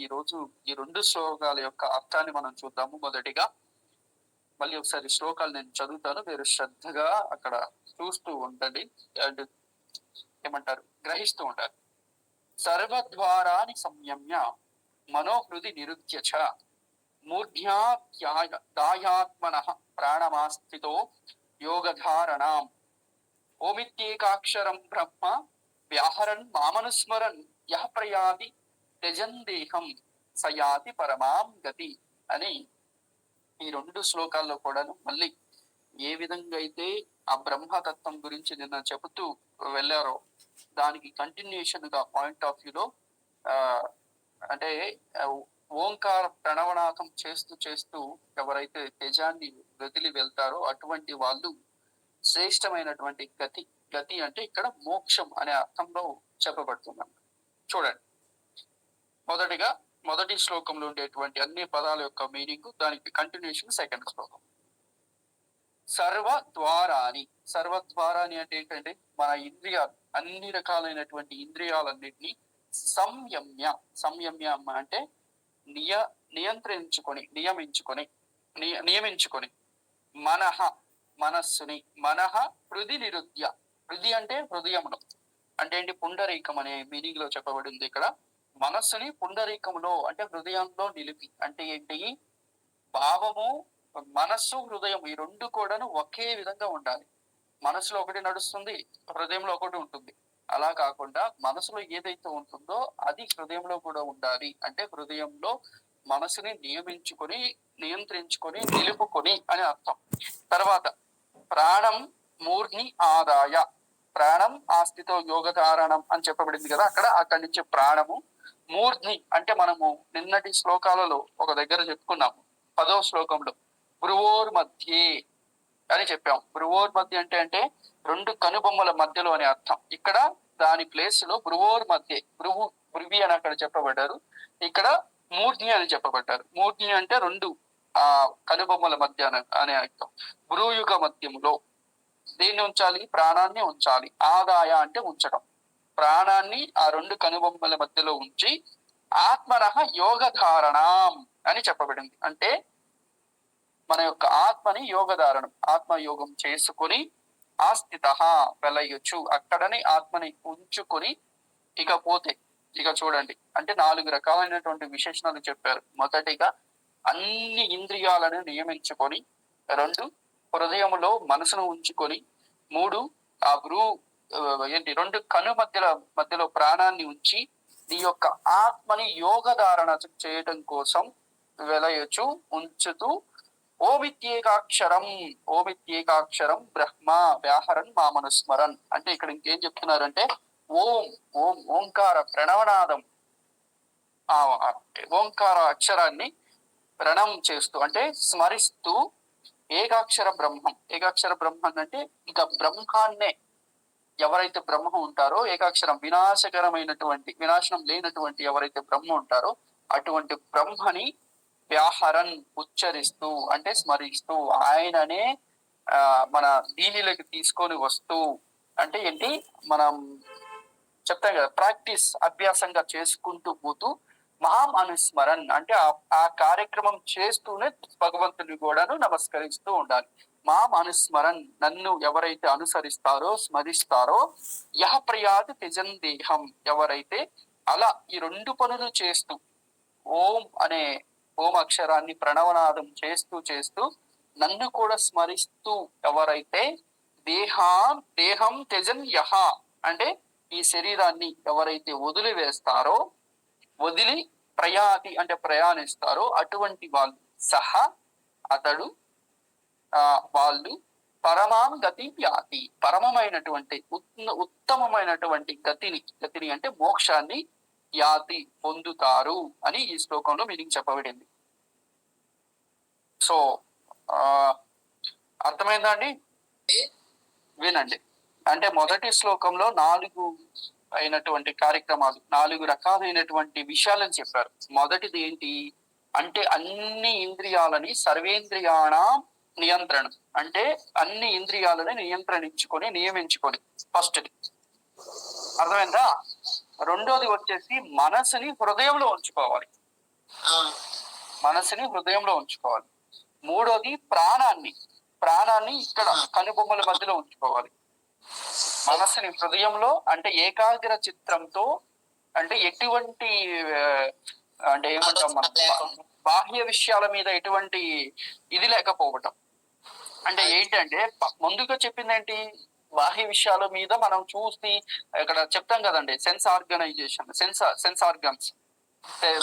ఈ రోజు ఈ రెండు శ్లోకాల యొక్క అర్థాన్ని మనం చూద్దాము మొదటిగా. మళ్ళీ ఒకసారి శ్లోకాలు నేను చదువుతాను. మీరు శ్రద్ధగా అక్కడ చూస్తూ ఉండండి. అండ్ ఏమంటారు? గ్రహిస్తూ ఉంటారు సర్వద్వారాని సంయమ్య మనోహృది నిరుద్య చ మూర్ధ్యాత్మన ప్రాణమాస్థితో యోగధారణాం. ఓమిత్యేకాక్షరం బ్రహ్మ వ్యాహరన్ మామనుస్మరన్ యహ ప్రయాతి త్యజందేహం సయాతి పరమాం గతి అని ఈ రెండు శ్లోకాల్లో కూడాను మళ్ళీ ఏ విధంగా అయితే ఆ బ్రహ్మతత్వం గురించి నిన్న చెబుతూ వెళ్ళారో దానికి కంటిన్యూషన్గా పాయింట్ ఆఫ్ వ్యూలో ఆ అంటే ఓంకార ప్రణవనాకం చేస్తూ చేస్తూ ఎవరైతే తేజాన్ని వదిలి వెళ్తారో అటువంటి వాళ్ళు శ్రేష్టమైనటువంటి గతి గతి అంటే ఇక్కడ మోక్షం అనే అర్థంలో చెప్పబడుతుంది చూడండి. మొదటిగా మొదటి శ్లోకంలో ఉండేటువంటి అన్ని పదాల యొక్క మీనింగ్ దానికి కంటిన్యూషన్ సెకండ్ శ్లోకం. సర్వ ద్వారాని సర్వ ద్వారాని అంటే ఏంటంటే మన ఇంద్రియాలు అన్ని రకాలైనటువంటి ఇంద్రియాలన్నింటినీ సంయమ్య. సంయమ్య అంటే నియ నియంత్రించుకొని నియమించుకొని నియ- నియమించుకొని. మనహ మనస్సుని. మనహ హృది నిరుద్య హృది అంటే హృదయంలో. అంటే ఏంటి? పుండరీకం అనే మీనింగ్లో చెప్పబడింది ఇక్కడ. మనస్సుని పుండరీకంలో అంటే హృదయంలో నిలిపి అంటే ఏంటి? భావము మనస్సు హృదయం ఈ రెండు కూడాను ఒకే విధంగా ఉండాలి. మనసులో ఒకటి నడుస్తుంది హృదయంలో ఒకటి ఉంటుంది. అలా కాకుండా మనసులో ఏదైతే ఉంటుందో అది హృదయంలో కూడా ఉండాలి. అంటే హృదయంలో మనసుని నియమించుకొని నియంత్రించుకొని నిలుపుకొని అని అర్థం. తర్వాత ప్రాణం మూర్ని ఆదాయ. ప్రాణం ఆస్తితో యోగధారణం అని చెప్పబడింది కదా అక్కడ అక్కడి నుంచి ప్రాణము మూర్ధి అంటే మనము నిన్నటి శ్లోకాలలో ఒక దగ్గర చెప్పుకున్నాము. పదో శ్లోకంలో భ్రువోర్ మధ్యే అని చెప్పాం భ్రువోర్ మధ్య అంటే అంటే రెండు కనుబొమ్మల మధ్యలో అనే అర్థం. ఇక్కడ దాని ప్లేస్లో భ్రువోర్ మధ్య భ్రువు భృవి అని అక్కడ చెప్పబడ్డారు. ఇక్కడ మూర్ధి అని చెప్పబడ్డారు. మూర్ధి అంటే రెండు ఆ కనుబొమ్మల మధ్య అనే- అనే అర్థం. భ్రూయుగ మధ్యములో దేన్ని ఉంచాలి? ప్రాణాన్ని ఉంచాలి. ఆదాయ అంటే ఉంచడం. ప్రాణాన్ని ఆ రెండు కనుబొమ్మల మధ్యలో ఉంచి ఆత్మన యోగధారణం అని చెప్పబడింది. అంటే మన యొక్క ఆత్మని యోగధారణం ఆత్మయోగం యోగం చేసుకొని ఆస్థిత వెలయొచ్చు అక్కడనే ఆత్మని ఉంచుకొని ఇకపోతే ఇక చూడండి. అంటే నాలుగు రకాలైనటువంటి విశేషణాలు చెప్పారు. మొదటిగా అన్ని ఇంద్రియాలను నియమించుకొని రెండు హృదయములో మనసును ఉంచుకొని మూడు ఆ భ్రూ ఏంటి? రెండు కను మధ్యలో మధ్యలో ప్రాణాన్ని ఉంచి నీ యొక్క ఆత్మని యోగధారణ చేయటం కోసం వెలయచు ఉంచుతూ ఓమిత్యేకాక్షరం ఓమిత్యేకాక్షరం బ్రహ్మ వ్యాహరన్ మామనుస్మరన్. అంటే ఇక్కడ ఇంకేం చెప్తున్నారంటే ఓం ఓం ఓంకార ప్రణవనాదం. ఆ ఆ ఓంకార అక్షరాన్ని ప్రణం చేస్తూ అంటే స్మరిస్తూ ఏకాక్షర బ్రహ్మం. ఏకాక్షర బ్రహ్మం అంటే ఇక బ్రహ్మాన్నే ఎవరైతే బ్రహ్మ ఉంటారో ఏకాక్షరం వినాశకరమైనటువంటి వినాశనం లేనటువంటి ఎవరైతే బ్రహ్మ ఉంటారో అటువంటి బ్రహ్మని వ్యాహరన్ ఉచ్చరిస్తూ అంటే స్మరిస్తూ ఆయననే ఆ మన దీనిలోకి తీసుకొని వస్తూ అంటే ఏంటి? మనం చెప్తాం కదా ప్రాక్టీస్ అభ్యాసంగా చేసుకుంటూ పోతూ మాం అనుస్మరన్ అంటే ఆ- ఆ కార్యక్రమం చేస్తూనే భగవంతుని కూడాను నమస్కరిస్తూ ఉండాలి. మాం అనుస్మరన్ నన్ను ఎవరైతే అనుసరిస్తారో స్మరిస్తారో యహ ప్రయాతి త్యజన్ దేహం ఎవరైతే అలా ఈ రెండు పనులు చేస్తూ ఓం అనే ఓం అక్షరాన్ని ప్రణవనాదం చేస్తూ చేస్తూ నన్ను కూడా స్మరిస్తూ ఎవరైతే దేహా దేహం త్యజన్ యహ అంటే ఈ శరీరాన్ని ఎవరైతే వదిలివేస్తారో వదిలి ప్రయాతి అంటే ప్రయాణిస్తారో అటువంటి వాళ్ళు సహా అతడు ఆ వాళ్ళు పరమాం గతి వ్యాతి పరమమైనటువంటి ఉత్తమమైనటువంటి గతిని గతిని అంటే మోక్షాన్ని యాతి పొందుతారు అని ఈ శ్లోకంలో మీనింగ్ చెప్పబడింది. సో ఆ అర్థమైందా అండి వినండి. అంటే మొదటి శ్లోకంలో నాలుగు అయినటువంటి కార్యక్రమాలు నాలుగు రకాలైనటువంటి విషయాలను చెప్పారు. మొదటిది ఏంటి? అంటే అన్ని ఇంద్రియాలని సర్వేంద్రియాణ నియంత్రణ. అంటే అన్ని ఇంద్రియాలని నియంత్రణించుకొని నియమించుకొని. ఫస్ట్ది. అర్థమైందా? రెండోది వచ్చేసి మనసుని హృదయంలో ఉంచుకోవాలి. మనసుని హృదయంలో ఉంచుకోవాలి. మూడోది ప్రాణాన్ని. ప్రాణాన్ని ఇక్కడ కనుబొమ్మల మధ్యలో ఉంచుకోవాలి. మనసుని హృదయంలో అంటే ఏకాగ్ర చిత్రంతో అంటే ఎటువంటి అంటే ఏమంటాం. బాహ్య విషయాల మీద ఎటువంటి ఇది లేకపోవటం. అంటే ఏంటంటే ముందుగా చెప్పింది ఏంటి బాహ్య విషయాల మీద మనం చూసి ఇక్కడ చెప్తాం కదండి sense organization sense sense organs.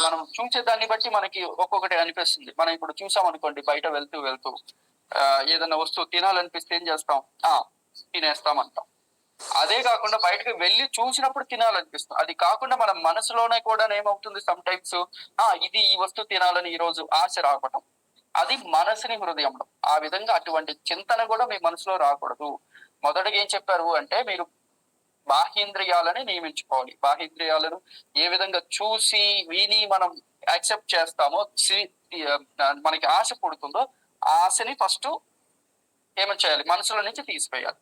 మనం చూసే దాన్ని బట్టి మనకి ఒక్కొక్కటి అనిపిస్తుంది. మనం ఇప్పుడు చూసాం అనుకోండి బయట వెళ్తూ వెళ్తూ ఆ, ఏదైనా వస్తువు తినాలనిపిస్తే ఏం చేస్తాం? ఆ తినేస్తాం అంటాం. అదే కాకుండా బయటకు వెళ్ళి చూసినప్పుడు తినాలనిపిస్తుంది. అది కాకుండా మన మనసులోనే కూడా ఏమవుతుంది? సమ్ టైమ్స్ ఆ ఇది ఈ వస్తువు తినాలని ఈ రోజు ఆశ రావటం. అది మనసుని హృదయంలో. ఆ విధంగా అటువంటి చింతన కూడా మీ మనసులో రాకూడదు. మొదటగా ఏం చెప్పారు అంటే మీరు బాహ్యేంద్రియాలని నియమించుకోవాలి. బాహ్యేంద్రియాలను ఏ విధంగా చూసి విని మనం యాక్సెప్ట్ చేస్తామో మనకి ఆశ పుడుతుందో ఆ ఆశని ఫస్ట్ ఏమని చేయాలి? మనసులో నుంచి తీసివేయాలి.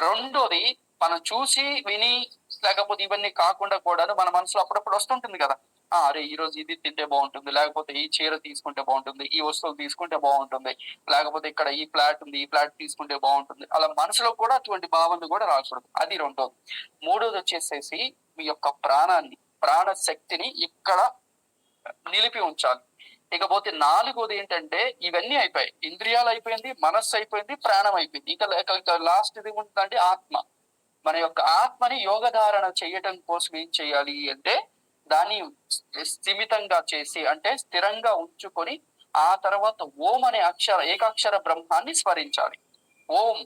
రెండోది మనం చూసి విని లేకపోతే ఇవన్నీ కాకుండా కూడా మన మనసులో అప్పుడప్పుడు వస్తుంటుంది కదా. అరే ఈ రోజు ఇది తింటే బాగుంటుంది లేకపోతే ఈ చీర తీసుకుంటే బాగుంటుంది ఈ వస్తువులు తీసుకుంటే బాగుంటుంది లేకపోతే ఇక్కడ ఈ ఫ్లాట్ ఉంది ఈ ఫ్లాట్ తీసుకుంటే బాగుంటుంది. అలా మనసులో కూడా అటువంటి భావనలు కూడా రాకూడదు. అది రెండోది మూడోది వచ్చేసేసి మీ యొక్క ప్రాణాన్ని ప్రాణ శక్తిని ఇక్కడ నిలిపి ఉంచాలి. ఇకపోతే నాలుగోది ఏంటంటే ఇవన్నీ అయిపోయాయి. ఇంద్రియాలు అయిపోయింది మనస్సు అయిపోయింది ప్రాణం అయిపోయింది. ఇంకా ఇంకా లాస్ట్ ఇది ఉంటుందంటే ఆత్మ. మన యొక్క ఆత్మని యోగధారణ చేయటం కోసం ఏం చేయాలి అంటే దాన్ని స్థిమితంగా చేసి అంటే స్థిరంగా ఉంచుకొని ఆ తర్వాత ఓం అనే అక్షర ఏకాక్షర బ్రహ్మాన్ని స్మరించాలి. ఓం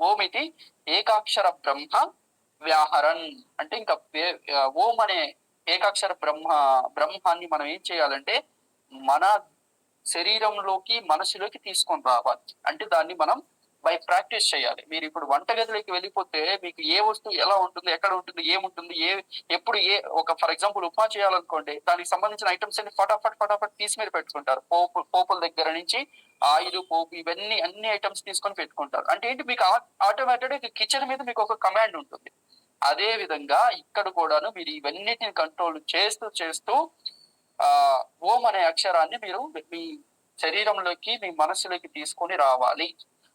ఓం ఇది ఏకాక్షర బ్రహ్మ వ్యాహరన్. అంటే ఇంకా ఓం అనే ఏకాక్షర బ్రహ్మ బ్రహ్మాన్ని మనం ఏం చేయాలంటే మన శరీరంలోకి మనసులోకి తీసుకొని రావాలి. అంటే దాన్ని మనం బై ప్రాక్టీస్ చేయాలి. మీరు ఇప్పుడు వంటగదిలోకి వెళ్ళిపోతే మీకు ఏ వస్తువు ఎలా ఉంటుంది ఎక్కడ ఉంటుంది ఏముంటుంది ఏ ఎప్పుడు ఏ ఒక ఫర్ ఎగ్జాంపుల్ ఉప్మా చేయాలనుకోండి దానికి సంబంధించిన ఐటమ్స్ అన్ని ఫటాఫట్ ఫటాఫట్ తీసి మీరు పెట్టుకుంటారు. పోపు పోపుల దగ్గర నుంచి ఆయిల్ పోపు ఇవన్నీ అన్ని ఐటమ్స్ తీసుకొని పెట్టుకుంటారు. అంటే ఏంటి మీకు ఆటోమేటెడ్ కిచెన్ మీద మీకు ఒక కమాండ్ ఉంటుంది. అదే విధంగా ఇక్కడ కూడాను మీరు ఇవన్నిటిని కంట్రోల్ చేస్తూ చేస్తూ ఆ ఓం అనే అక్షరాన్ని మీరు మీ శరీరంలోకి మీ మనసులోకి తీసుకొని రావాలి.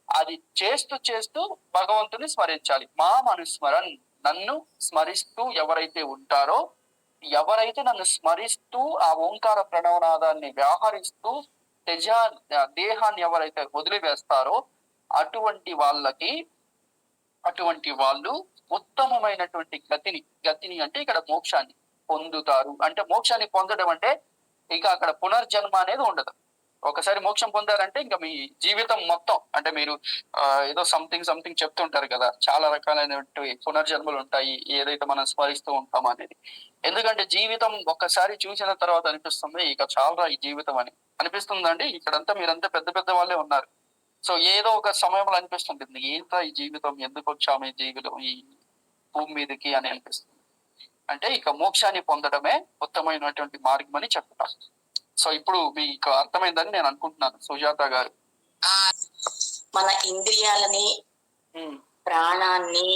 అది చేస్తూ చేస్తూ భగవంతుని స్మరించాలి. మా మనుస్మరన్ నన్ను స్మరిస్తూ ఎవరైతే ఉంటారో ఎవరైతే నన్ను స్మరిస్తూ ఆ ఓంకార ప్రణవనాదాన్ని వ్యవహరిస్తూ తెజ దేహాన్ని ఎవరైతే వదిలివేస్తారో అటువంటి వాళ్ళకి అటువంటి వాళ్ళు ఉత్తమమైనటువంటి గతిని గతిని అంటే ఇక్కడ మోక్షాన్ని పొందుతారు. అంటే మోక్షాన్ని పొందడం అంటే ఇక అక్కడ పునర్జన్మ అనేది ఉండదు. ఒకసారి మోక్షం పొందారంటే ఇంకా మీ జీవితం మొత్తం అంటే మీరు ఏదో సంథింగ్ సంథింగ్ చెప్తుంటారు కదా చాలా రకాలైనటువంటి పునర్జన్మలు ఉంటాయి ఏదైతే మనం స్మరిస్తూ ఉంటాం అనేది. ఎందుకంటే జీవితం ఒక్కసారి చూసిన తర్వాత అనిపిస్తుంది ఇక చాలా ఈ జీవితం అని. అనిపిస్తుందండి ఇక్కడంతా మీరంతా పెద్ద పెద్ద వాళ్ళే ఉన్నారు. సో ఏదో ఒక సమయంలో అనిపిస్తుంటుంది ఏంటో ఈ జీవితం ఎందుకు వచ్చాము ఈ జీవితం ఈ భూమి మీదకి అని అనిపిస్తుంది. అంటే ఇక మోక్షాన్ని పొందడమే ఉత్తమైనటువంటి మార్గం అని చెప్పటం సో ఇప్పుడు మీకు అర్థమైందని నేను అనుకుంటున్నాను. సుజాత గారు. మన ఇంద్రియాలని ప్రాణాన్ని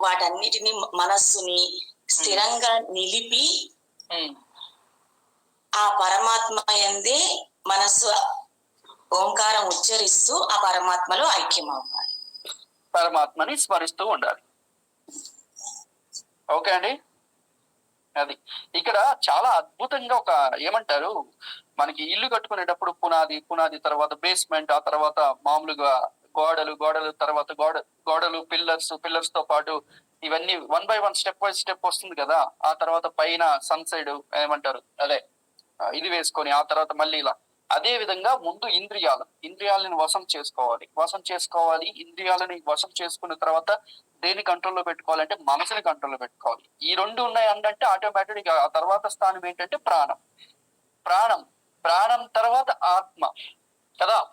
వాటన్నిటిని మనస్సుని స్థిరంగా నిలిపి ఆ పరమాత్మ ఎందే మనస్సు ఓంకారం ఉచ్చరిస్తూ ఆ పరమాత్మలో ఐక్యం అవ్వాలి పరమాత్మని స్మరిస్తూ ఉండాలి. ఓకే అండి? అది. ఇక్కడ చాలా అద్భుతంగా ఒక ఏమంటారు మనకి ఇల్లు కట్టుకునేటప్పుడు పునాది పునాది తర్వాత బేస్మెంట్ ఆ తర్వాత మామూలుగా గోడలు గోడలు తర్వాత గోడ గోడలు పిల్లర్స్ పిల్లర్స్తో పాటు ఇవన్నీ one by one step by step వస్తుంది కదా. ఆ తర్వాత పైన సన్ సైడ్ ఏమంటారు అదే ఇది వేసుకొని ఆ తర్వాత మళ్ళీ ఇలా అదే విధంగా ముందు ఇంద్రియాలు ఇంద్రియాలను వశం చేసుకోవాలి. వశం చేసుకోవాలి ఇంద్రియాలని వశం చేసుకున్న తర్వాత దేని కంట్రోల్లో పెట్టుకోవాలంటే మనసుని కంట్రోల్లో పెట్టుకోవాలి. ఈ రెండు ఉన్నాయి అంటే ఆటోమేటిక్ ఆ తర్వాత స్థానం ఏంటంటే ప్రాణం. ప్రాణం. ప్రాణం తర్వాత ఆత్మ. కదా?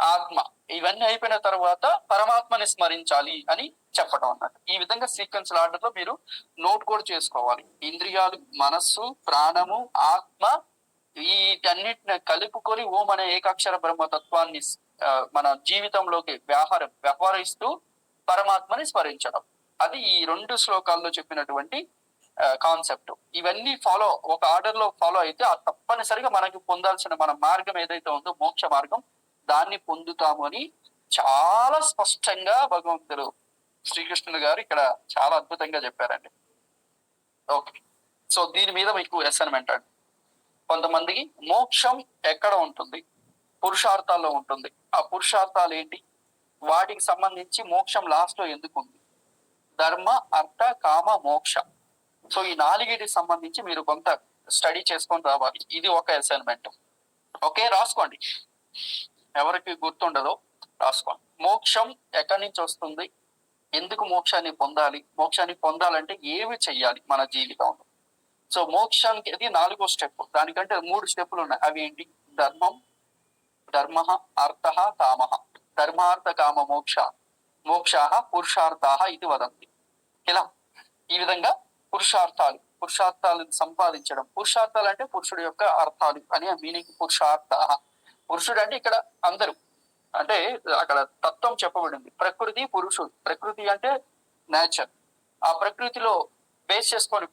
ఆత్మ. ఇవన్నీ అయిపోయిన తర్వాత పరమాత్మని స్మరించాలి అని చెప్పడం అన్నట్టు. ఈ విధంగా సీక్వెన్స్ ఆర్డర్లో మీరు నోట్ కూడా చేసుకోవాలి. ఇంద్రియాలు మనస్సు ప్రాణము ఆత్మ వీటన్నిటిని కలుపుకొని ఓం అనే ఏకాక్షర బ్రహ్మతత్వాన్ని మన జీవితంలోకి వ్యవహారం వ్యవహరిస్తూ పరమాత్మని స్మరించడం. అది ఈ రెండు శ్లోకాల్లో చెప్పినటువంటి కాన్సెప్ట్ ఇవన్నీ ఫాలో ఒక ఆర్డర్లో ఫాలో అయితే ఆ తప్పనిసరిగా మనకి పొందాల్సిన మన మార్గం ఏదైతే ఉందో మోక్ష మార్గం దాన్ని పొందుతాము అని చాలా స్పష్టంగా భగవంతుడు శ్రీకృష్ణుడు గారు ఇక్కడ చాలా అద్భుతంగా చెప్పారండి. ఓకే. సో దీని మీద మీకు అసైన్మెంట్ అండి. కొంతమందికి మోక్షం ఎక్కడ ఉంటుంది? పురుషార్థాల్లో ఉంటుంది. ఆ పురుషార్థాలు ఏంటి? వాటికి సంబంధించి మోక్షం లాస్ట్లో ఎందుకు ఉంది? ధర్మ అర్థ కామ మోక్ష. సో ఈ నాలుగిటికి సంబంధించి మీరు కొంత స్టడీ చేసుకొని రావాలి. ఇది ఒక అసైన్మెంట్ ఓకే రాసుకోండి. ఎవరికి గుర్తుండదో రాసుకోండి. మోక్షం ఎక్కడి నుంచి వస్తుంది? ఎందుకు మోక్షాన్ని పొందాలి? మోక్షాన్ని పొందాలంటే ఏమి చెయ్యాలి మన జీవితంలో? సో మోక్షానికి అది నాలుగో స్టెప్ దానికంటే మూడు స్టెప్పులు ఉన్నాయి. అవి ఏంటి ధర్మం ధర్మ అర్థ కామ. ధర్మార్థ కామ మోక్ష. మోక్షా పురుషార్థా ఇది వదంతి. ఇలా ఈ విధంగా పురుషార్థాలు పురుషార్థాలను సంపాదించడం. పురుషార్థాలు అంటే పురుషుడు యొక్క అర్థాలు అని మీనింగ్ పురుషార్థ. పురుషుడు అంటే ఇక్కడ అందరూ. అంటే అక్కడ తత్వం చెప్పబడింది. ప్రకృతి పురుషుడు. ప్రకృతి అంటే నేచర్ ఆ ప్రకృతిలో బేస్ చేసుకొని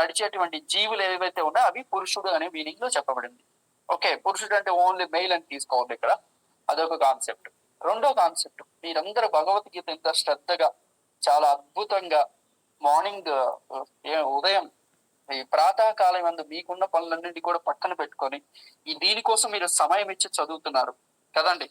నడిచేటువంటి జీవులు ఏవైతే ఉన్నాయో అవి పురుషుడు అనే మీనింగ్లో చెప్పబడింది. ఓకే పురుషుడు అంటే ఓన్లీ మెయిల్ అని తీసుకోవాలి ఇక్కడ. అదొక కాన్సెప్ట్. రెండో కాన్సెప్ట్ మీరందరూ భగవద్గీత ఎంత శ్రద్ధగా చాలా అద్భుతంగా మార్నింగ్ ఉదయం ఈ ప్రాతకాలం అందు మీకున్న పనులన్నింటినీ కూడా పక్కన పెట్టుకొని ఈ దీనికోసం మీరు సమయం ఇచ్చి చదువుతున్నారు. కదండి?